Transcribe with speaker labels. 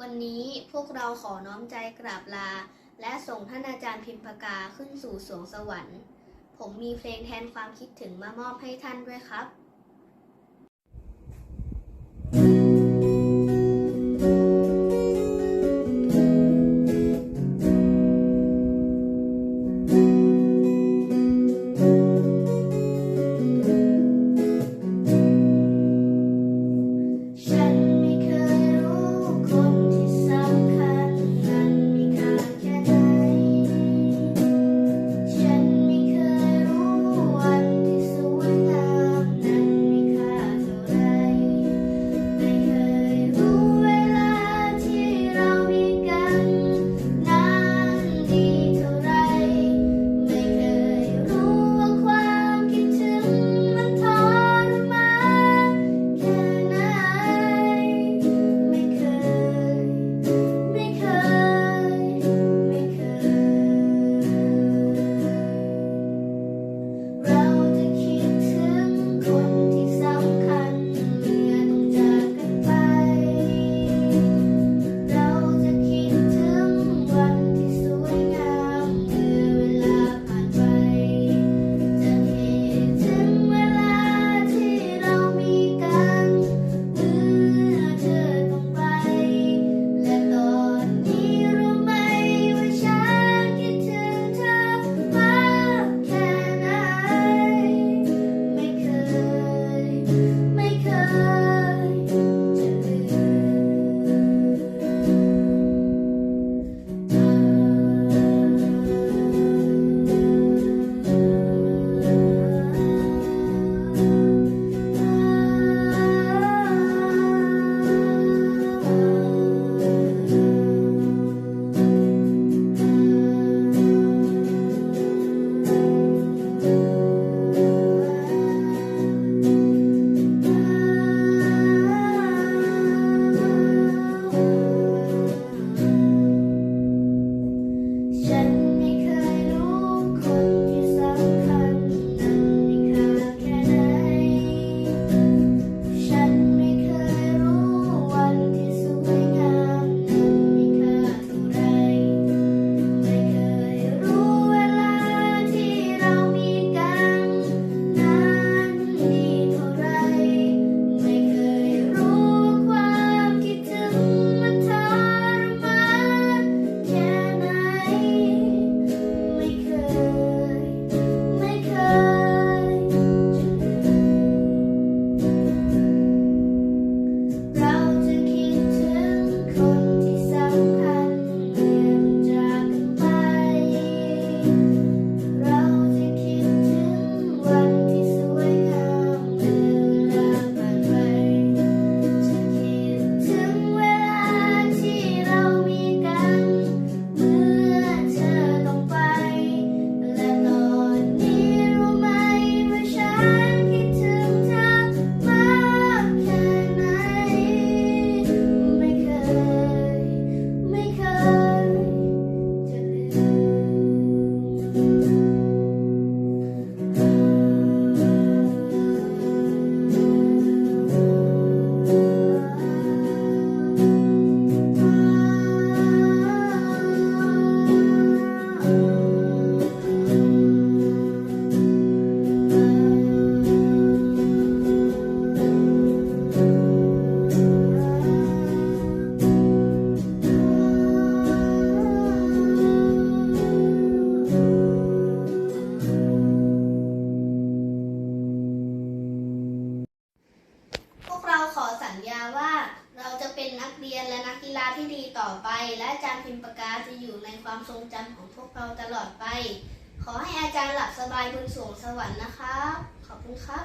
Speaker 1: วันนี้พวกเราขอน้อมใจกราบลา และส่งท่านอาจารย์พิมพกาขึ้นสู่สวงสวรรค์ ผมมีเพลงแทนความคิดถึงมามอบให้ท่านด้วยครับ เรียนและนักกีฬาที่ดีต่อไป และอาจารย์พิมพ์ปากกาจะอยู่ในความทรงจำของพวกเราตลอดไป ขอให้อาจารย์หลับสบายบนสวงสวรรค์นะครับ ขอบคุณครับ